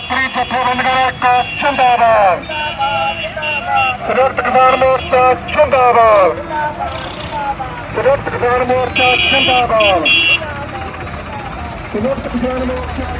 ਜਥੇਬੰਦੀਆਂ ਏਕਾ ਜਿੰਦਾਬਾਦ ਸੰਯੁਕਤ ਕਿਸਾਨ ਮੋਰਚਾ ਜਿੰਦਾਬਾਦ ਸੰਯੁਕਤ ਕਿਸਾਨ ਮੋਰਚਾ ਜਿੰਦਾਬਾਦ ਸੰਯੁਕਤ ਕਿਸਾਨ ਮੋਰਚਾ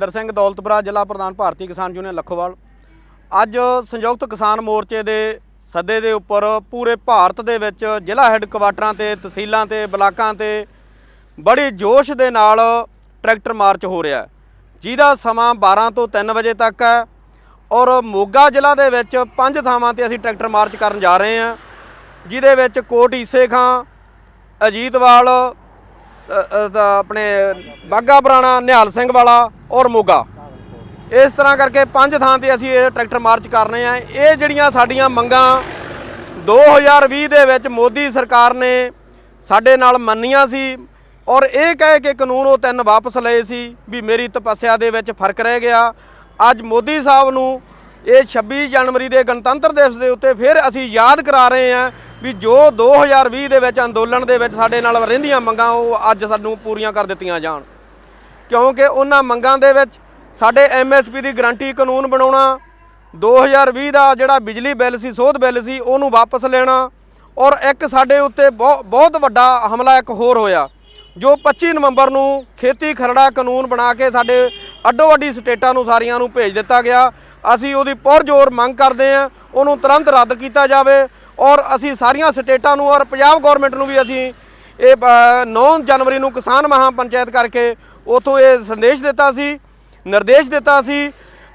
ਭੁਪਿੰਦਰ ਸਿੰਘ ਦੌਲਤਪੁਰਾ ਜ਼ਿਲ੍ਹਾ ਪ੍ਰਧਾਨ ਭਾਰਤੀ ਕਿਸਾਨ ਯੂਨੀਅਨ ਲੱਖੋਵਾਲ। ਅੱਜ ਸੰਯੁਕਤ ਕਿਸਾਨ ਮੋਰਚੇ ਦੇ ਸੱਦੇ ਦੇ ਉੱਪਰ ਪੂਰੇ ਭਾਰਤ ਦੇ ਵਿੱਚ ਜ਼ਿਲ੍ਹਾ ਹੈੱਡਕੁਆਟਰਾਂ ਤੇ, ਤਹਿਸੀਲਾਂ ਤੇ, ਬਲਾਕਾਂ ਤੇ ਬੜੀ ਜੋਸ਼ ਦੇ ਨਾਲ ਟਰੈਕਟਰ ਮਾਰਚ ਹੋ ਰਿਹਾ ਜਿਹਦਾ ਸਮਾਂ 12 ਤੋਂ 3 ਵਜੇ ਤੱਕ ਹੈ ਔਰ ਮੋਗਾ ਜ਼ਿਲ੍ਹਾ ਦੇ ਵਿੱਚ ਪੰਜ ਥਾਵਾਂ ਤੇ ਅਸੀਂ ਟਰੈਕਟਰ ਮਾਰਚ ਕਰਨ ਜਾ ਰਹੇ ਹਾਂ, ਜਿਹਦੇ ਵਿੱਚ ਕੋਟ ਈਸੇ ਖਾਂ, ਅਜੀਤਵਾਲ ਆਪਣੇ ਬਾਗਾ ਪੁਰਾਣਾ ਨਿਹਾਲ ਸਿੰਘ ਵਾਲਾ ਔਰ ਮੋਗਾ। ਇਸ ਤਰ੍ਹਾਂ ਕਰਕੇ ਪੰਜ ਥਾਂ ਤੇ ਅਸੀਂ ਇਹ ਟਰੈਕਟਰ ਮਾਰਚ ਕਰਨੇ ਆ। ਇਹ ਜਿਹੜੀਆਂ ਸਾਡੀਆਂ ਮੰਗਾਂ 2020 ਦੇ ਵਿੱਚ ਮੋਦੀ ਸਰਕਾਰ ਨੇ ਸਾਡੇ ਨਾਲ ਮੰਨੀਆਂ ਸੀ ਔਰ ਇਹ ਕਹਿ ਕੇ ਕਾਨੂੰਨ ਉਹ ਤਿੰਨ ਵਾਪਸ ਲਏ ਸੀ ਵੀ ਮੇਰੀ ਤਪੱਸਿਆ ਦੇ ਵਿੱਚ ਫ਼ਰਕ ਰਹਿ ਗਿਆ। ਅੱਜ ਮੋਦੀ ਸਾਹਿਬ ਨੂੰ ਇਹ 26 ਜਨਵਰੀ ਦੇ ਗਣਤੰਤਰ ਦਿਵਸ ਦੇ ਉੱਤੇ ਫਿਰ ਅਸੀਂ ਯਾਦ ਕਰਾ ਰਹੇ ਹਾਂ ਵੀ ਜੋ 2020 ਦੇ ਵਿੱਚ ਅੰਦੋਲਨ ਦੇ ਵਿੱਚ ਸਾਡੇ ਨਾਲ ਰਹਿੰਦੀਆਂ ਮੰਗਾਂ ਉਹ ਅੱਜ ਸਾਨੂੰ ਪੂਰੀਆਂ ਕਰ ਦਿੱਤੀਆਂ ਜਾਣ। ਕਿਉਂਕਿ ਉਹਨਾਂ ਮੰਗਾਂ ਦੇ ਵਿੱਚ ਸਾਡੇ ਐਮਐਸਪੀ ਦੀ ਗਰੰਟੀ ਕਾਨੂੰਨ ਬਣਾਉਣਾ 2020 ਦਾ ਜਿਹੜਾ ਬਿਜਲੀ ਬਿੱਲ ਸੀ, ਸੋਧ ਬਿੱਲ ਸੀ, ਉਹਨੂੰ ਵਾਪਸ ਲੈਣਾ ਔਰ ਇੱਕ ਸਾਡੇ ਉੱਤੇ ਬਹੁ- ਬਹੁਤ ਵੱਡਾ ਹਮਲਾ ਇੱਕ ਹੋਰ ਹੋਇਆ, ਜੋ 25 ਨਵੰਬਰ ਨੂੰ ਖੇਤੀ ਖਰੜਾ ਕਾਨੂੰਨ ਬਣਾ ਕੇ ਸਾਡੇ ਅੱਡੋ ਅੱਡੀ ਸਟੇਟਾਂ ਨੂੰ ਸਾਰੀਆਂ ਨੂੰ ਭੇਜ ਦਿੱਤਾ ਗਿਆ। ਅਸੀਂ ਉਹਦੀ ਪੁਰਜ਼ੋਰ ਮੰਗ ਕਰਦੇ ਹਾਂ, ਉਹਨੂੰ ਤੁਰੰਤ ਰੱਦ ਕੀਤਾ ਜਾਵੇ ਔਰ ਅਸੀਂ ਸਾਰੀਆਂ ਸਟੇਟਾਂ ਨੂੰ ਔਰ ਪੰਜਾਬ ਗਵਰਨਮੈਂਟ ਨੂੰ ਵੀ ਅਸੀਂ ਇਹ ਅ, 9 ਜਨਵਰੀ ਨੂੰ ਕਿਸਾਨ ਮਹਾ ਪੰਚਾਇਤ ਕਰਕੇ ਉਥੋਂ ਇਹ ਸੰਦੇਸ਼ ਦਿੱਤਾ ਸੀ ਨਿਰਦੇਸ਼ ਦਿੱਤਾ ਸੀ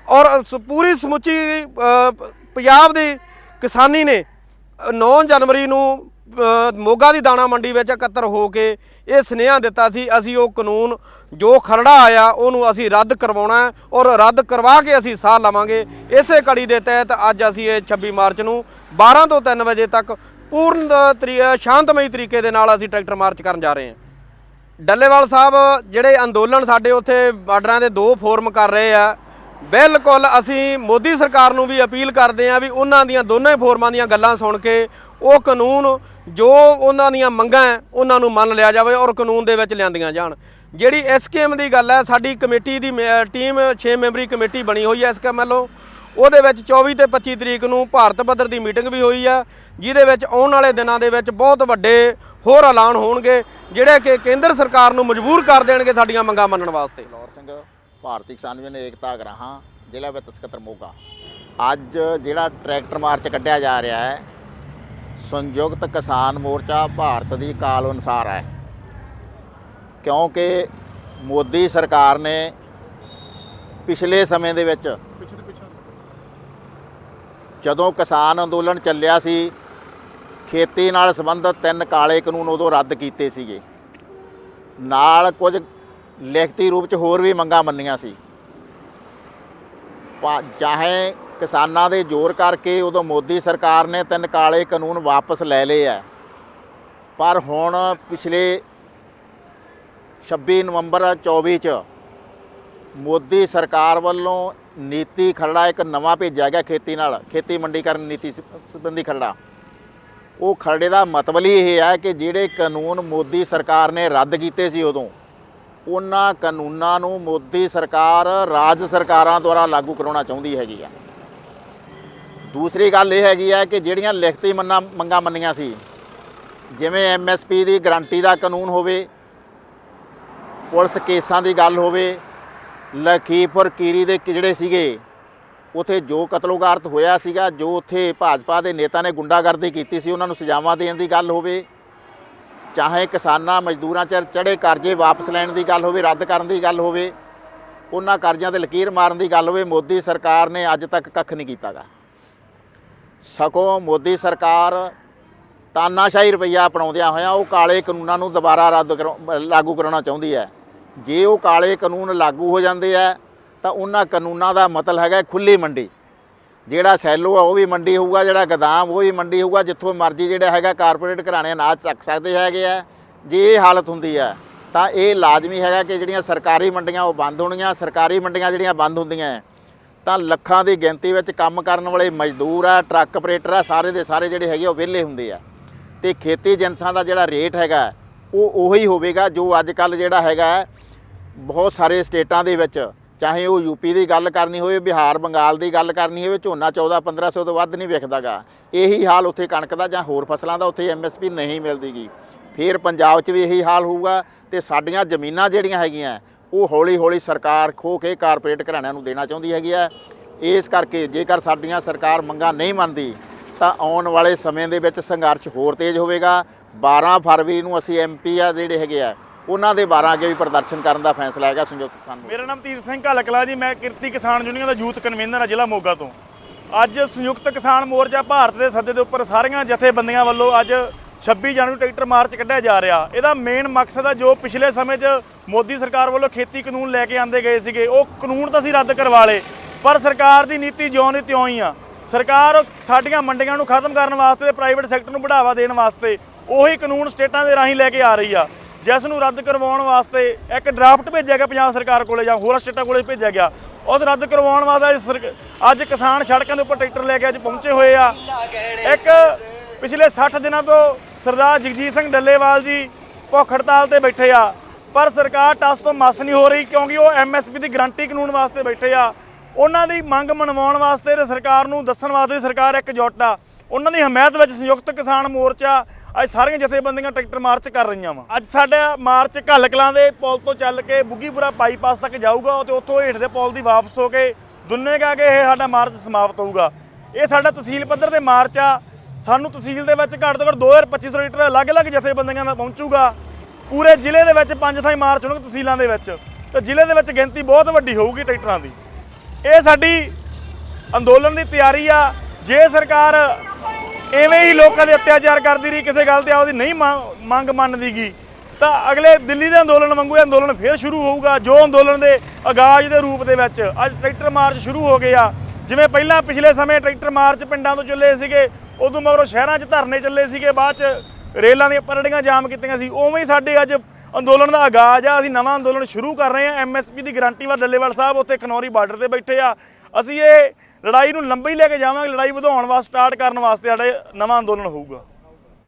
ਔਰ ਪੂਰੀ ਸਮੁੱਚੀ ਪੰਜਾਬ ਦੀ ਕਿਸਾਨੀ ਨੇ ਅ, 9 ਜਨਵਰੀ ਨੂੰ ਮੋਗਾ ਦੀ ਦਾਣਾ ਮੰਡੀ ਵਿੱਚ ਇਕੱਤਰ ਹੋ ਕੇ ਇਹ ਸੁਨੇਹਾ ਦਿੱਤਾ ਸੀ ਅਸੀਂ ਉਹ ਕਾਨੂੰਨ ਜੋ ਖਰੜਾ ਆਇਆ ਉਹਨੂੰ ਅਸੀਂ ਰੱਦ ਕਰਵਾਉਣਾ ਔਰ ਰੱਦ ਕਰਵਾ ਕੇ ਅਸੀਂ ਸਾਹ ਲਵਾਂਗੇ। ਇਸੇ ਕੜੀ ਦੇ ਤਹਿਤ ਅੱਜ ਅਸੀਂ ਇਹ 26 ਮਾਰਚ ਨੂੰ 12 ਤੋਂ 3 ਵਜੇ ਤੱਕ ਪੂਰਨ ਤਰੀ- ਸ਼ਾਂਤਮਈ ਤਰੀਕੇ ਦੇ ਨਾਲ ਅਸੀਂ ਟਰੈਕਟਰ ਮਾਰਚ ਕਰਨ ਜਾ ਰਹੇ ਹਾਂ। ਡੱਲੇਵਾਲ ਸਾਹਿਬ, ਜਿਹੜੇ ਅੰਦੋਲਨ ਸਾਡੇ ਉੱਥੇ ਬਾਰਡਰਾਂ ਦੇ ਦੋ ਫੋਰਮ ਕਰ ਰਹੇ ਆ, ਬਿਲਕੁਲ ਅਸੀਂ ਮੋਦੀ ਸਰਕਾਰ ਨੂੰ ਵੀ ਅਪੀਲ ਕਰਦੇ ਆ ਵੀ ਉਹਨਾਂ ਦੀਆਂ ਦੋਨੇ ਫੋਰਮਾਂ ਦੀਆਂ ਗੱਲਾਂ ਸੁਣ ਕੇ ਉਹ ਕਾਨੂੰਨ ਜੋ ਉਹਨਾਂ ਦੀਆਂ ਮੰਗਾਂ ਹੈ, ਉਹਨਾਂ ਨੂੰ ਮੰਨ ਲਿਆ ਜਾਵੇ ਔਰ ਕਾਨੂੰਨ ਦੇ ਵਿੱਚ ਲਿਆਂਦੀਆਂ ਜਾਣ। ਜਿਹੜੀ ਐਸਕੇਐਮ ਦੀ ਗੱਲ ਹੈ, ਸਾਡੀ ਕਮੇਟੀ ਦੀ ਮੇ- ਟੀਮ 6 ਮੈਂਬਰੀ ਕਮੇਟੀ ਬਣੀ ਹੋਈ ਹੈ ਐਸਕੇਐਮ ਵੱਲੋਂ। ਉਹਦੇ ਵਿੱਚ 24 ਤੇ 25 ਤਰੀਕ ਨੂੰ ਭਾਰਤ ਪੱਧਰ ਦੀ ਮੀਟਿੰਗ ਵੀ ਹੋਈ ਆ, ਜਿਹਦੇ ਵਿੱਚ ਆਉਣ ਵਾਲੇ ਦਿਨਾਂ ਦੇ ਵਿੱਚ ਬਹੁਤ ਵੱਡੇ ਹੋਰ ਐਲਾਨ ਹੋਣਗੇ, ਜਿਹੜੇ ਕਿ ਕੇਂਦਰ ਸਰਕਾਰ ਨੂੰ ਮਜਬੂਰ ਕਰ ਦੇਣਗੇ ਸਾਡੀਆਂ ਮੰਗਾਂ ਮੰਨਣ ਵਾਸਤੇ। ਲੌਰ ਸਿੰਘ, ਭਾਰਤੀ ਕਿਸਾਨ ਯੂਨੀਅਨ ਏਕਤਾ ਗਰਾਹਾਂ, ਜ਼ਿਲ੍ਹਾ ਵਿੱਤ ਸਕੱਤਰ ਮੋਗਾ ਅੱਜ ਜਿਹੜਾ ਟਰੈਕਟਰ ਮਾਰਚ ਕੱਢਿਆ ਜਾ ਰਿਹਾ ਹੈ, ਸੰਯੁਕਤ ਕਿਸਾਨ ਮੋਰਚਾ ਭਾਰਤ ਦੀ ਕਾਲ ਅਨੁਸਾਰ ਹੈ। ਕਿਉਂਕਿ ਮੋਦੀ ਸਰਕਾਰ ਨੇ ਪਿਛਲੇ ਸਮੇਂ ਦੇ ਵਿੱਚ ਜਦੋਂ ਕਿਸਾਨ ਅੰਦੋਲਨ ਚੱਲਿਆ ਸੀ, ਖੇਤੀ ਨਾਲ ਸੰਬੰਧਿਤ ਤਿੰਨ ਕਾਲੇ ਕਾਨੂੰਨ ਉਦੋਂ ਰੱਦ ਕੀਤੇ ਸੀਗੇ। ਨਾਲ ਕੁਝ ਲਿਖਤੀ ਰੂਪ ਚ ਹੋਰ ਵੀ ਮੰਗਾਂ ਮੰਨੀਆਂ ਸੀ। ਚਾਹੇ ਕਿਸਾਨਾਂ ਦੇ ਜ਼ੋਰ ਕਰਕੇ ਉਦੋਂ ਮੋਦੀ ਸਰਕਾਰ ਨੇ ਤਿੰਨ ਕਾਲੇ ਕਾਨੂੰਨ ਵਾਪਸ ਲੈ ਲਏ ਆ ਪਰ ਹੁਣ ਪਿਛਲੇ 26 ਨਵੰਬਰ 24 ਚ ਮੋਦੀ ਸਰਕਾਰ ਵੱਲੋਂ ਨੀਤੀ ਖਰੜਾ ਇੱਕ ਨਵਾਂ ਭੇਜਿਆ ਗਿਆ ਖੇਤੀ ਨਾਲ, ਖੇਤੀ ਮੰਡੀਕਰਨ ਨੀਤੀ ਸ- ਸੰਬੰਧੀ ਖਰੜਾ। ਉਹ ਖਰੜੇ ਦਾ ਮਤਲਬ ਹੀ ਇਹ ਹੈ ਕਿ ਜਿਹੜੇ ਕਾਨੂੰਨ ਮੋਦੀ ਸਰਕਾਰ ਨੇ ਰੱਦ ਕੀਤੇ ਸੀ ਉਦੋਂ, ਉਹਨਾਂ ਕਾਨੂੰਨਾਂ ਨੂੰ ਮੋਦੀ ਸਰਕਾਰ ਰਾਜ ਸਰਕਾਰਾਂ ਦੁਆਰਾ ਲਾਗੂ ਕਰਾਉਣਾ ਚਾਹੁੰਦੀ ਹੈਗੀ ਆ। ਦੂਸਰੀ ਗੱਲ ਇਹ ਹੈਗੀ ਆ ਕਿ ਜਿਹੜੀਆਂ ਲਿਖਤੀ ਮੰਨਾਂ, ਮੰਗਾਂ ਮੰਨੀਆਂ ਸੀ, ਜਿਵੇਂ ਐਮਐਸਪੀ ਦੀ ਗਾਰੰਟੀ ਦਾ ਕਾਨੂੰਨ ਹੋਵੇ, ਪੁਲਿਸ ਕੇਸਾਂ ਦੀ ਗੱਲ ਹੋਵੇ ਲਖੀਪੁਰ ਕੀਰੀ ਦੇ ਕਿ ਜਿਹੜੇ ਸੀਗੇ, ਉਥੇ ਜੋ ਕਤਲੋਗਾਰਤ ਹੋਇਆ ਸੀਗਾ, ਜੋ ਉਥੇ ਭਾਜਪਾ ਦੇ ਨੇਤਾ ਨੇ ਗੁੰਡਾਗਰਦੀ ਕੀਤੀ ਸੀ, ਉਹਨਾਂ ਨੂੰ ਸਜ਼ਾਵਾਂ ਦੇਣ ਦੀ ਗੱਲ ਹੋਵੇ, ਚਾਹੇ ਕਿਸਾਨਾਂ, ਮਜ਼ਦੂਰਾਂ 'ਚ ਚੜੇ ਕਰਜ਼ੇ ਵਾਪਸ ਲੈਣ ਦੀ ਗੱਲ ਹੋਵੇ, ਰੱਦ ਕਰਨ ਦੀ ਗੱਲ ਹੋਵੇ, ਉਹਨਾਂ ਕਰਜ਼ਿਆਂ ਤੇ ਲਕੀਰ ਮਾਰਨ ਦੀ ਗੱਲ ਹੋਵੇ, ਮੋਦੀ ਸਰਕਾਰ ਨੇ ਅੱਜ ਤੱਕ ਕੱਖ ਨਹੀਂ ਕੀਤਾਗਾ। ਸਗੋਂ ਮੋਦੀ ਸਰਕਾਰ ਤਾਨਾਸ਼ਾਹੀ ਰੁਪਈਆ ਅਪਣਾਉਂਦਿਆਂ ਹੋਇਆਂ ਉਹ ਕਾਲੇ ਕਾਨੂੰਨਾਂ ਨੂੰ ਦੁਬਾਰਾ ਰੱਦ ਕਰਾਉ- ਲਾਗੂ ਕਰਾਉਣਾ ਚਾਹੁੰਦੀ ਹੈ। ਜੇ ਉਹ ਕਾਲੇ ਕਾਨੂੰਨ ਲਾਗੂ ਹੋ ਜਾਂਦੇ ਆ ਤਾਂ ਉਹਨਾਂ ਕਾਨੂੰਨਾਂ ਦਾ ਮਤਲਬ ਹੈਗਾ ਖੁੱਲੀ ਮੰਡੀ। ਜਿਹੜਾ ਸੈਲੋ ਆ ਉਹ ਵੀ ਮੰਡੀ ਹੋਊਗਾ ਜਿਹੜਾ ਗਦਾਮ ਉਹ ਵੀ ਮੰਡੀ ਹੋਊਗਾ ਜਿੱਥੋਂ ਮਰਜ਼ੀ ਜਿਹੜਾ ਹੈਗਾ ਕਾਰਪੋਰੇਟ ਘਰਾਣੇ ਅਨਾਜ ਚੱਕ ਸਕਦੇ ਹੈਗੇ ਆ। ਜੇ ਇਹ ਹਾਲਤ ਹੁੰਦੀ ਆ ਤਾਂ ਇਹ ਲਾਜ਼ਮੀ ਹੈਗਾ ਕਿ ਜਿਹੜੀਆਂ ਸਰਕਾਰੀ ਮੰਡੀਆਂ ਉਹ ਬੰਦ ਹੋਣਗੀਆਂ ਸਰਕਾਰੀ ਮੰਡੀਆਂ ਜਿਹੜੀਆਂ ਬੰਦ ਹੁੰਦੀਆਂ ਹੈ, ਤਾਂ ਲੱਖਾਂ ਦੀ ਗਿਣਤੀ ਵਿੱਚ ਕੰਮ ਕਰਨ ਵਾਲੇ ਮਜ਼ਦੂਰ ਆ ਟਰੱਕ ਆਪਰੇਟਰ ਆ ਸਾਰੇ ਦੇ ਸਾਰੇ ਜਿਹੜੇ ਹੈਗੇ ਉਹ ਵਿਹਲੇ ਹੁੰਦੇ ਆ। ਤੇ ਖੇਤੀ ਜਿਨਸਾਂ ਦਾ ਜਿਹੜਾ ਰੇਟ ਹੈਗਾ ਉਹ ਉਹੀ ਹੋਵੇਗਾ ਜੋ ਅੱਜ ਕੱਲ ਜਿਹੜਾ ਹੈਗਾ ਬਹੁਤ ਸਾਰੇ ਸਟੇਟਾਂ ਦੇ ਵਿੱਚ, ਚਾਹੇ ਉਹ ਯੂਪੀ ਦੀ ਗੱਲ ਕਰਨੀ ਹੋਵੇ, ਬਿਹਾਰ, ਬੰਗਾਲ ਦੀ ਗੱਲ ਕਰਨੀ ਹੋਵੇ, ਝੋਨਾ 14 1500 ਤੋਂ ਵੱਧ ਨਹੀਂ ਵਿਕਦਾਗਾ ਇਹੀ ਹਾਲ ਉੱਥੇ ਕਣਕ ਦਾ ਜਾਂ ਹੋਰ ਫਸਲਾਂ ਦਾ ਉੱਥੇ ਐਮਐਸਪੀ ਨਹੀਂ ਮਿਲਦੀਗੀ। ਫਿਰ ਪੰਜਾਬ 'ਚ ਵੀ ਇਹੀ ਹਾਲ ਹੋਊਗਾ ਤੇ ਸਾਡੀਆਂ ਜ਼ਮੀਨਾਂ ਜਿਹੜੀਆਂ ਹੈਗੀਆਂ, ਉਹ ਹੌਲੀ ਹੌਲੀ ਸਰਕਾਰ ਖੋ ਕੇ ਕਾਰਪੋਰੇਟ ਘਰਾਣਿਆਂ ਨੂੰ ਦੇਣਾ ਚਾਹੁੰਦੀ ਹੈਗੀ ਆ। ਇਸ ਕਰਕੇ ਜੇਕਰ ਸਾਡੀਆਂ ਸਰਕਾਰ ਮੰਗਾਂ ਨਹੀਂ ਮੰਨਦੀ, ਤਾਂ ਆਉਣ ਵਾਲੇ ਸਮੇਂ ਦੇ ਵਿੱਚ ਸੰਘਰਸ਼ ਹੋਰ ਤੇਜ਼ ਹੋਵੇਗਾ। 12 ਫਰਵਰੀ ਨੂੰ ਅਸੀਂ ਐਮਪੀ ਆ ਜਿਹੜੇ ਹੈਗੇ ਆ ਉਹਨਾਂ ਦੇ 12 ਅੱਗੇ ਵੀ ਪ੍ਰਦਰਸ਼ਨ ਕਰਨ ਦਾ ਫੈਸਲਾ ਹੈਗਾ ਸੰਯੁਕਤ ਕਿਸਾਨ ਮੋਰਚਾ। ਮੇਰਾ ਨਾਮ ਤੀਰ ਸਿੰਘ ਘਲਕਲਾ ਜੀ, ਮੈਂ ਕਿਰਤੀ ਕਿਸਾਨ ਯੂਨੀਅਨ ਦਾ ਯੂਥ ਕਨਵੀਨਰ ਹਾਂ ਜ਼ਿਲ੍ਹਾ ਮੋਗਾ ਤੋਂ। ਅੱਜ ਸੰਯੁਕਤ ਕਿਸਾਨ ਮੋਰਚਾ ਭਾਰਤ ਦੇ ਸੱਦੇ ਦੇ ਉੱਪਰ ਸਾਰੀਆਂ ਜਥੇਬੰਦੀਆਂ ਵੱਲੋਂ ਅੱਜ 26 ਜਨਵਰੀ ਟਰੈਕਟਰ ਮਾਰਚ ਕੱਢਿਆ ਜਾ ਰਿਹਾ। ਇਹਦਾ ਮੇਨ ਮਕਸਦ ਆ ਜੋ ਪਿਛਲੇ ਸਮੇਂ 'ਚ ਮੋਦੀ ਸਰਕਾਰ ਵੱਲੋਂ ਖੇਤੀ ਕਾਨੂੰਨ ਲੈ ਕੇ ਆਂਦੇ ਗਏ ਸੀਗੇ, ਉਹ ਕਾਨੂੰਨ ਤਾਂ ਅਸੀਂ ਰੱਦ ਕਰਵਾ ਲਏ, ਪਰ ਸਰਕਾਰ ਦੀ ਨੀਤੀ ਜਿਉਂ ਦੀ ਤਿਉਂ ਹੀ ਆ। ਸਰਕਾਰ ਸਾਡੀਆਂ ਮੰਡੀਆਂ ਨੂੰ ਖਤਮ ਕਰਨ ਵਾਸਤੇ ਤੇ ਪ੍ਰਾਈਵੇਟ ਸੈਕਟਰ ਨੂੰ ਬੜਾਵਾ ਦੇਣ ਵਾਸਤੇ ਉਹੀ ਕਾਨੂੰਨ ਸਟੇਟਾਂ ਦੇ ਰਾਹੀਂ ਲੈ ਕੇ ਆ ਰਹੀ ਆ। ਜਿਸ ਨੂੰ ਰੱਦ ਕਰਵਾਉਣ ਵਾਸਤੇ ਇੱਕ ਡਰਾਫਟ ਭੇਜਿਆ ਗਿਆ ਪੰਜਾਬ ਸਰਕਾਰ ਕੋਲੇ ਜਾਂ ਹੋਰ ਸਟੇਟਾਂ ਕੋਲੇ ਭੇਜਿਆ ਗਿਆ। ਉਸ ਰੱਦ ਕਰਵਾਉਣ ਵਾਸਤੇ ਅੱਜ ਅੱਜ ਕਿਸਾਨ ਸੜਕਾਂ ਦੇ ਉੱਪਰ ਟਰੈਕਟਰ ਲੈ ਕੇ ਅੱਜ ਪਹੁੰਚੇ ਹੋਏ ਆ। ਇੱਕ ਪਿਛਲੇ 60 ਦਿਨਾਂ ਤੋਂ ਸਰਦਾਰ ਜਗਜੀਤ ਸਿੰਘ ਡੱਲੇਵਾਲ ਜੀ ਭੁੱਖ ਹੜਤਾਲ ਤੇ ਬੈਠੇ ਆ। ਪਰ ਸਰਕਾਰ ਟਸ ਤੋਂ ਮਸ ਨਹੀਂ ਹੋ ਰਹੀ ਕਿਉਂਕਿ ਉਹ ਐਮਐਸਪੀ ਦੀ ਗਰੰਟੀ ਕਾਨੂੰਨ ਵਾਸਤੇ ਬੈਠੇ ਆ। ਉਹਨਾਂ ਦੀ ਮੰਗ ਮਨਵਾਉਣ ਵਾਸਤੇ ਤੇ ਸਰਕਾਰ ਨੂੰ ਦੱਸਣ ਵਾਸਤੇ ਸਰਕਾਰ ਇੱਕ ਜੁੱਟ ਆ। ਉਹਨਾਂ ਦੀ ਹਮਾਇਤ ਵਿੱਚ ਸੰਯੁਕਤ ਕਿਸਾਨ ਮੋਰਚਾ ਅੱਜ ਸਾਰੀਆਂ ਜਥੇਬੰਦੀਆਂ ਟਰੈਕਟਰ ਮਾਰਚ ਕਰ ਰਹੀਆਂ ਵਾ। ਅੱਜ ਸਾਡਾ ਮਾਰਚ ਘੱਲ ਕਲਾਂ ਦੇ ਪੁਲ ਤੋਂ ਚੱਲ ਕੇ ਬੁੱਗੀਪੁਰਾ ਬਾਈਪਾਸ ਤੱਕ ਜਾਊਗਾ ਤੇ ਉੱਥੋਂ ਹੇਠ ਦੇ ਪੁਲ ਦੀ ਵਾਪਸ ਹੋ ਕੇ ਦੁੰਨੇ ਕਾ ਕੇ ਇਹ ਸਾਡਾ ਮਾਰਚ ਸਮਾਪਤ ਹੋਊਗਾ। ਇਹ ਸਾਡਾ ਤਹਿਸੀਲ ਪੱਧਰ ਤੇ ਮਾਰਚ ਆ। ਸਾਨੂੰ ਤਹਿਸੀਲ ਦੇ ਵਿੱਚ ਘੱਟ ਤੋਂ ਘੱਟ 2250 ਲੀਟਰ ਅਲੱਗ-ਅਲੱਗ ਜਥੇਬੰਦੀਆਂ ਦਾ ਪਹੁੰਚੂਗਾ। ਪੂਰੇ ਜ਼ਿਲ੍ਹੇ ਦੇ ਵਿੱਚ ਪੰਜ ਥਾਈਂ ਮਾਰਚ ਹੋਣਗੇ ਤਹਿਸੀਲਾਂ ਦੇ ਵਿੱਚ। ਤੇ ਜ਼ਿਲ੍ਹੇ ਦੇ ਵਿੱਚ ਗਿਣਤੀ ਬਹੁਤ ਵੱਡੀ ਹੋਊਗੀ ਟਰੈਕਟਰਾਂ ਦੀ। ਇਹ ਸਾਡੀ ਅੰਦੋਲਨ ਦੀ ਤਿਆਰੀ ਆ। ਜੇ ਸਰਕਾਰ ਐਵੇਂ ਹੀ ਲੋਕਾਂ ਦੇ ਅਤਿਆਚਾਰ ਕਰਦੀ ਰਹੀ, ਕਿਸੇ ਗੱਲ ਤੇ ਉਹਦੀ ਨਹੀਂ ਮੰਗ- ਮੰਨਦੀ ਗਈ ਤਾਂ ਅਗਲੇ ਦਿੱਲੀ ਦੇ ਅੰਦੋਲਨ ਵਾਂਗੂ ਇਹ ਅੰਦੋਲਨ ਫੇਰ ਸ਼ੁਰੂ ਹੋਊਗਾ, ਜੋ ਅੰਦੋਲਨ ਦੇ ਆਗਾਜ਼ ਦੇ ਰੂਪ ਦੇ ਵਿੱਚ ਅੱਜ ਟਰੈਕਟਰ ਮਾਰਚ ਸ਼ੁਰੂ ਹੋ ਗਏ ਆ। ਜਿਵੇਂ ਪਹਿਲਾਂ ਪਿਛਲੇ ਸਮੇਂ ਟਰੈਕਟਰ ਮਾਰਚ ਪਿੰਡਾਂ ਤੋਂ ਚੱਲੇ ਸੀਗੇ, ਉਦੋਂ ਮਗਰੋਂ ਸ਼ਹਿਰਾਂ 'ਚ ਧਰਨੇ ਚੱਲੇ ਸੀਗੇ, ਬਾਅਦ 'ਚ ਰੇਲਾਂ ਦੀਆਂ ਪਰੜੀਆਂ ਜਾਮ ਕੀਤੀਆਂ ਸੀ। ਉਵੇਂ ਹੀ ਸਾਡੇ ਅੱਜ ਅੰਦੋਲਨ ਦਾ ਆਗਾਜ਼ ਆ, ਅਸੀਂ ਨਵਾਂ ਅੰਦੋਲਨ ਸ਼ੁਰੂ ਕਰ ਰਹੇ ਹਾਂ। ਐਮਐਸਪੀ ਦੀ ਗਰੰਟੀ ਵਾਰ ਡੱਲੇਵਾਲ ਸਾਹਿਬ ਉੱਥੇ ਖਨੌਰੀ ਬਾਰਡਰ ਤੇ ਬੈਠੇ ਆ। ਅਸੀਂ ਇਹ ਲੜਾਈ ਨੂੰ ਲੰਬੀ ਲੈ ਕੇ ਜਾਵਾਂਗੇ, ਲੜਾਈ ਵਧਾਉਣ ਵਾਸਤੇ, ਸਟਾਰਟ ਕਰਨ ਵਾਸਤੇ ਸਾਡੇ ਨਵਾਂ ਅੰਦੋਲਨ ਹੋਊਗਾ।